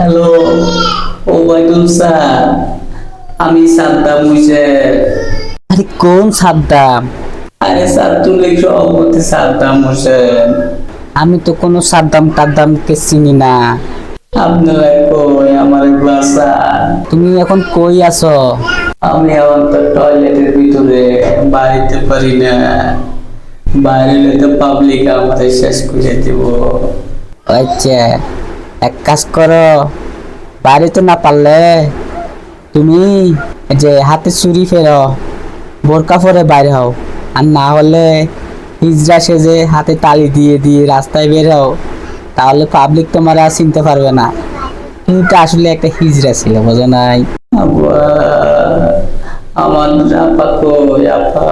Hello Obaidul sir আমি সাদ্দাম হোসেন আরে কোন সাদ্দাম? আরে স্যার তুমি সভাপতি সাদ্দাম হোসেন? আমি তো কোনো সাদ্দাম টাদ্দামকে চিনি না। আপনারা কই আমার স্যার। তুমি এখন কই আছো? আমি এখন তো টয়লেটের ভিতরে বাড়িতে পারি না। বাইরে তো পাবলিক আমাদের শেষ করে দিব। আচ্ছা। এক কাজ করো বাইরে তো না পারলে তুমি যে হাতে চুরি ফেরো বোরকা পরে বাইরে হও। আর না হলে হিজরা সেজে হাতে তালি দিয়ে দিয়ে রাস্তায় বের হও। তাহলে পাবলিক তোমার আর চিনতে পারবে না। তুমি তো আসলে একটা হিজরা ছিল বোঝো নাই? আমার আপা কই আপা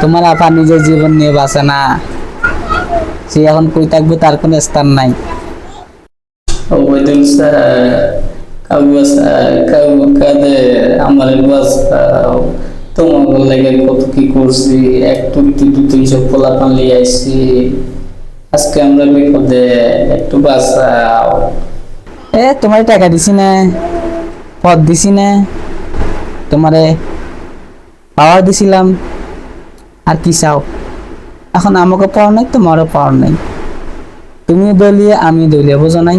তোমার আপা নিজের জীবন নিয়ে বাঁচে না। সে এখন কই থাকবে তার কোনো স্থান নাই। আমার বাসাও তোমার কত কি করছি একটু একটু দু তিনশো পোলা পানলি আইছি আজকে আমরা বিপদে একটু এ তোমার টাকা দিছি না পদ দিছি না তোমারে পাওয়ার দিছিলাম আর কি চাও এখন আমাকে পাওয়ার নাই তোমারও পাওয়ার নাই তুমি দলীয় আমি দলীয় বোঝো নাই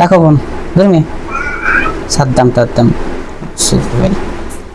রাখো বোন ধর্মী সাদ্দাম টাদ্দাম শুধু